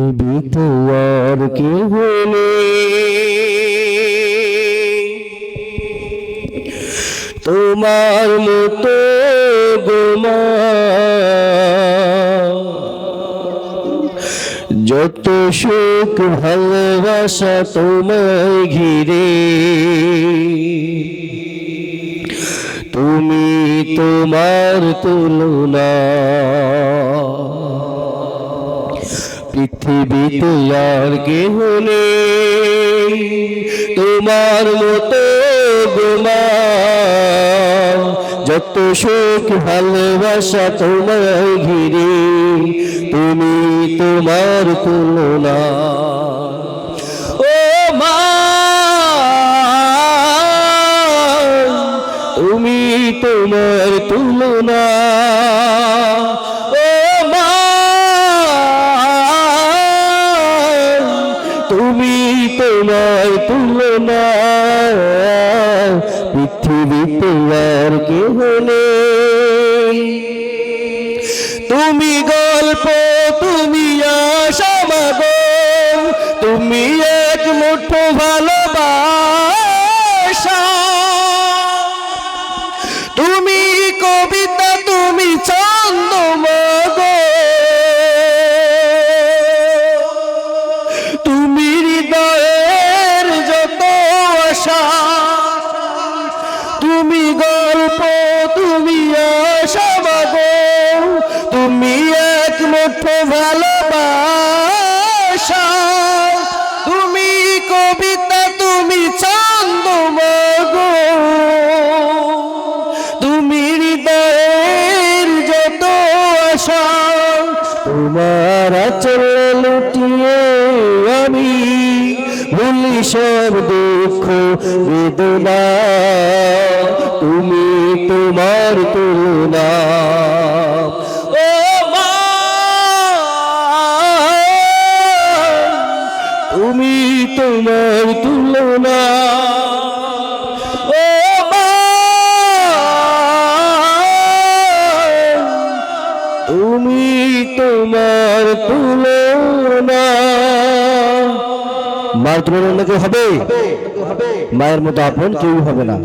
পৃথিবীতে আর কেহ নেই তোমার মতো যত সুখ ভালোবাসা তোমায় ঘিরে। তুমি তোমার তুলনা। পৃথিবীতে আর কেহ নেই। তোমার মতো গোমা যত সুখ ভালোবাসা তোমায় ঘিরে, তুমি তোমার তুলনা। ও মা, তুমি তোমার তুলনা। তুলনা পৃথিবীতে আর কেহ নেই তুমি গল্প তুমি আশা তুমি এক মুঠো ভালোবাসা তুমি কবিতা ভালোবাসা তুমি কবিতা, তুমি ছন্দ, মাগো। তুমি হৃদয়ের যত আশা, তোমার চলে লুটিয়ে আমি ভুলি সব দুঃখ, বেদনা। তুমি তোমার তুলনা। তোমার তুলনা। ও তুমি তোমার তুলনা। মার তুলনা কেউ হবে? মায়ের মতো আপন কেউ হবে না।